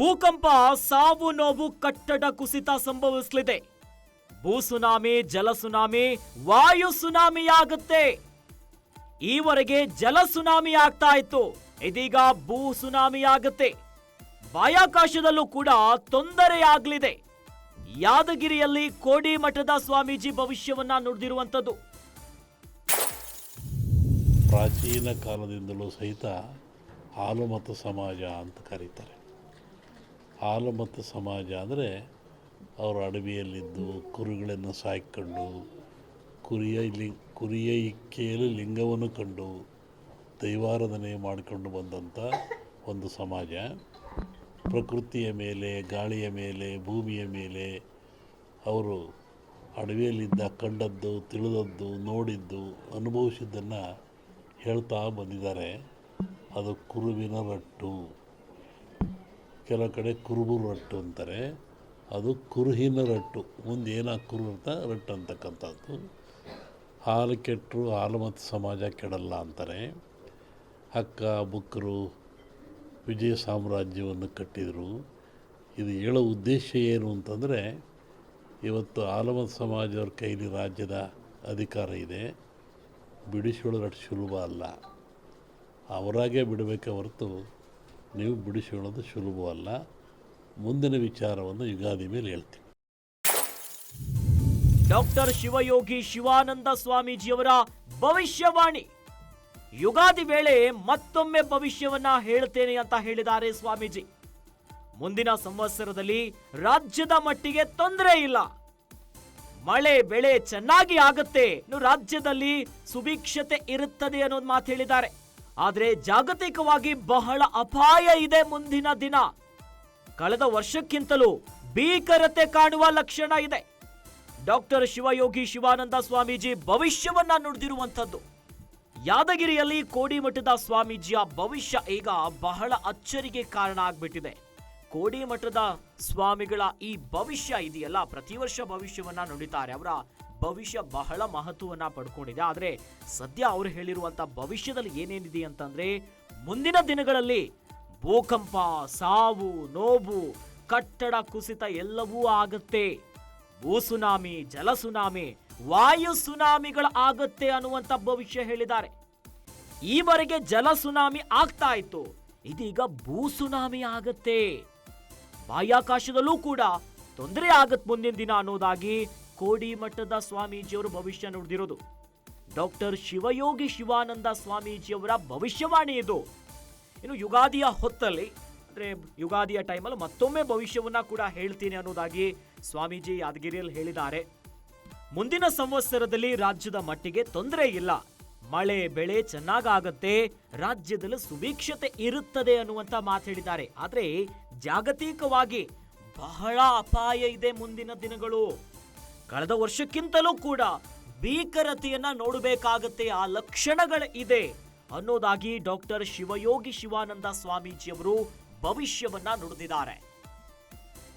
ಭೂಕಂಪ, ಸಾವು ನೋವು, ಕಟ್ಟಡ ಕುಸಿತ ಸಂಭವಿಸಲಿದೆ. ಭೂ ಸುನಾಮಿ, ಜಲ ಸುನಾಮಿ, ವಾಯು ಸುನಾಮಿ ಆಗುತ್ತೆ ಈವರೆಗೆ ಜಲ ಸುನಾಮಿ ಆಗ್ತಾ ಇತ್ತು. ಇದೀಗ ಭೂ ಸುನಾಮಿ ಆಗುತ್ತೆ ಬಾಹ್ಯಾಕಾಶದಲ್ಲೂ ಕೂಡ ತೊಂದರೆಯಾಗಲಿದೆ ಯಾದಗಿರಿಯಲ್ಲಿ ಕೋಡಿ ಮಠದ ಸ್ವಾಮೀಜಿ ಭವಿಷ್ಯವನ್ನ ನುಡಿದಿರುವಂತದ್ದು ಪ್ರಾಚೀನ ಕಾಲದಿಂದಲೂ ಸಹಿತ ಹಾಲುಮತ ಸಮಾಜ ಅಂತ ಕರೀತಾರೆ. ಹಾಲುಮತ ಸಮಾಜ ಅಂದರೆ ಅವರು ಅಡವಿಯಲ್ಲಿದ್ದು ಕುರಿಗಳನ್ನು ಸಾಯ್ಕೊಂಡು ಕುರಿಯ ಲಿ, ಕುರಿಯ ಇಕ್ಕೆಯಲ್ಲಿ ಲಿಂಗವನ್ನು ಕಂಡು ದೈವಾರಾಧನೆ ಮಾಡಿಕೊಂಡು ಬಂದಂಥ ಒಂದು ಸಮಾಜ. ಪ್ರಕೃತಿಯ ಮೇಲೆ, ಗಾಳಿಯ ಮೇಲೆ, ಭೂಮಿಯ ಮೇಲೆ ಅವರು ಅಡವಿಯಲ್ಲಿದ್ದ, ಕಂಡದ್ದು, ತಿಳಿದದ್ದು, ನೋಡಿದ್ದು, ಅನುಭವಿಸಿದ್ದನ್ನು ಹೇಳ್ತಾ ಬಂದಿದ್ದಾರೆ. ಅದು ಕುರುವಿನ ರಟ್ಟು. ಕೆಲವು ಕಡೆ ಕುರುಬು ರಟ್ಟು ಅಂತಾರೆ. ಅದು ಕುರುಹಿನ ರಟ್ಟು. ಮುಂದೆ ಏನ ಕುರು ಅಂತ ರಟ್ಟು ಅಂತಕ್ಕಂಥದ್ದು. ಹಾಲು ಕೆಟ್ಟರು ಹಾಲು ಮತ್ತು ಸಮಾಜ ಕೆಡಲ್ಲ ಅಂತಾರೆ. ಹಕ್ಕ ಬುಕ್ಕರು ವಿಜಯ ಸಾಮ್ರಾಜ್ಯವನ್ನು ಕಟ್ಟಿದರು. ಇದು ಹೇಳೋ ಉದ್ದೇಶ ಏನು ಅಂತಂದರೆ, ಇವತ್ತು ಆಲಮತ್ ಸಮಾಜವ್ರ ಕೈಲಿ ರಾಜ್ಯದ ಅಧಿಕಾರ ಇದೆ. ಬಿಡಿಸಿಕೊಳ್ಳೋದು ಅಷ್ಟು ಸುಲಭ ಅಲ್ಲ. ಅವರಾಗೇ ಬಿಡಬೇಕೆ ಹೊರತು ನೀವು ಬಿಡಿಸಿಕೊಳ್ಳೋದು ಸುಲಭವಲ್ಲ. ಮುಂದಿನ ವಿಚಾರವನ್ನು ಯುಗಾದಿ ಮೇಲೆ ಹೇಳ್ತೀನಿ. ಡಾಕ್ಟರ್ ಶಿವಯೋಗಿ ಶಿವಾನಂದ ಸ್ವಾಮೀಜಿಯವರ ಭವಿಷ್ಯವಾಣಿ. ಯುಗಾದಿ ವೇಳೆ ಮತ್ತೊಮ್ಮೆ ಭವಿಷ್ಯವನ್ನ ಹೇಳ್ತೇನೆ ಅಂತ ಹೇಳಿದ್ದಾರೆ ಸ್ವಾಮೀಜಿ. ಮುಂದಿನ ಸಂವತ್ಸರದಲ್ಲಿ ರಾಜ್ಯದ ಮಟ್ಟಿಗೆ ತೊಂದರೆ ಇಲ್ಲ. ಮಳೆ, ಬೆಳೆ ಚೆನ್ನಾಗಿ ಆಗುತ್ತೆ. ರಾಜ್ಯದಲ್ಲಿ ಸುಭಿಕ್ಷತೆ ಇರುತ್ತದೆ ಅನ್ನೋದು ಮಾತು ಹೇಳಿದ್ದಾರೆ. ಆದ್ರೆ ಜಾಗತಿಕವಾಗಿ ಬಹಳ ಅಪಾಯ ಇದೆ ಮುಂದಿನ ದಿನ. ಕಳೆದ ವರ್ಷಕ್ಕಿಂತಲೂ ಭೀಕರತೆ ಕಾಣುವ ಲಕ್ಷಣ ಇದೆ. ಡಾಕ್ಟರ್ ಶಿವಯೋಗಿ ಶಿವಾನಂದ ಸ್ವಾಮೀಜಿ ಭವಿಷ್ಯವನ್ನ ನುಡಿದಿರುವಂಥದ್ದು. ಯಾದಗಿರಿಯಲ್ಲಿ ಕೋಡಿಮಠದ ಸ್ವಾಮೀಜಿಯ ಭವಿಷ್ಯ ಈಗ ಬಹಳ ಅಚ್ಚರಿಗೆ ಕಾರಣ ಆಗ್ಬಿಟ್ಟಿದೆ. ಕೋಡಿಮಠದ ಸ್ವಾಮಿಗಳ ಈ ಭವಿಷ್ಯ ಇದೆಯಲ್ಲ, ಪ್ರತಿ ವರ್ಷ ಭವಿಷ್ಯವನ್ನ ನುಡಿತಾರೆ. ಅವರ ಭವಿಷ್ಯ ಬಹಳ ಮಹತ್ವವನ್ನು ಪಡ್ಕೊಂಡಿದೆ. ಆದರೆ ಸದ್ಯ ಅವರು ಹೇಳಿರುವಂಥ ಭವಿಷ್ಯದಲ್ಲಿ ಏನೇನಿದೆ ಅಂತಂದರೆ ಮುಂದಿನ ದಿನಗಳಲ್ಲಿ ಭೂಕಂಪ, ಸಾವು, ನೋವು, ಕಟ್ಟಡ ಕುಸಿತ ಎಲ್ಲವೂ ಆಗತ್ತೆ. ಭೂ ಸುನಾಮಿ, ಜಲ ಸುನಾಮಿ, ವಾಯು ಸುನಾಮಿಗಳ ಆಗತ್ತೆ ಅನ್ನುವಂತ ಭವಿಷ್ಯ ಹೇಳಿದ್ದಾರೆ. ಈವರೆಗೆ ಜಲ ಸುನಾಮಿ ಆಗ್ತಾ ಇತ್ತು. ಇದೀಗ ಭೂ ಸುನಾಮಿ ಆಗತ್ತೆ. ಬಾಹ್ಯಾಕಾಶದಲ್ಲೂ ಕೂಡ ತೊಂದರೆ ಆಗತ್ ಮುಂದಿನ ದಿನ ಅನ್ನೋದಾಗಿ ಕೋಡಿ ಮಠದ ಸ್ವಾಮೀಜಿಯವರು ಭವಿಷ್ಯ ನುಡಿದಿರೋದು. ಡಾಕ್ಟರ್ ಶಿವಯೋಗಿ ಶಿವಾನಂದ ಸ್ವಾಮೀಜಿಯವರ ಭವಿಷ್ಯವಾಣಿ ಇದು. ಇನ್ನು ಯುಗಾದಿಯ ಹೊತ್ತಲ್ಲಿ, ಅಂದರೆ ಯುಗಾದಿಯ ಟೈಮಲ್ಲಿ ಮತ್ತೊಮ್ಮೆ ಭವಿಷ್ಯವನ್ನ ಕೂಡ ಹೇಳ್ತೀನಿ ಅನ್ನೋದಾಗಿ ಸ್ವಾಮೀಜಿ ಯಾದಗಿರಿಯಲ್ಲಿ ಹೇಳಿದ್ದಾರೆ. ಮುಂದಿನ ಸಂವತ್ಸರದಲ್ಲಿ ರಾಜ್ಯದ ಮಟ್ಟಿಗೆ ತೊಂದರೆ ಇಲ್ಲ. ಮಳೆ, ಬೆಳೆ ಚೆನ್ನಾಗಾಗತ್ತೆ, ರಾಜ್ಯದಲ್ಲಿ ಸುಭೀಕ್ಷತೆ ಇರುತ್ತದೆ ಅನ್ನುವಂಥ ಮಾತು ಹೇಳಿದ್ದಾರೆ. ಆದರೆ ಜಾಗತಿಕವಾಗಿ ಬಹಳ ಅಪಾಯ ಇದೆ ಮುಂದಿನ ದಿನಗಳು. ಕಳೆದ ವರ್ಷಕ್ಕಿಂತಲೂ ಕೂಡ ಭೀಕರತೆಯನ್ನ ನೋಡಬೇಕಾಗತ್ತೆ, ಆ ಲಕ್ಷಣಗಳ ಇದೆ ಅನ್ನೋದಾಗಿ ಡಾಕ್ಟರ್ ಶಿವಯೋಗಿ ಶಿವಾನಂದ ಸ್ವಾಮೀಜಿಯವರು ಭವಿಷ್ಯವನ್ನ ನುಡಿದಿದ್ದಾರೆ.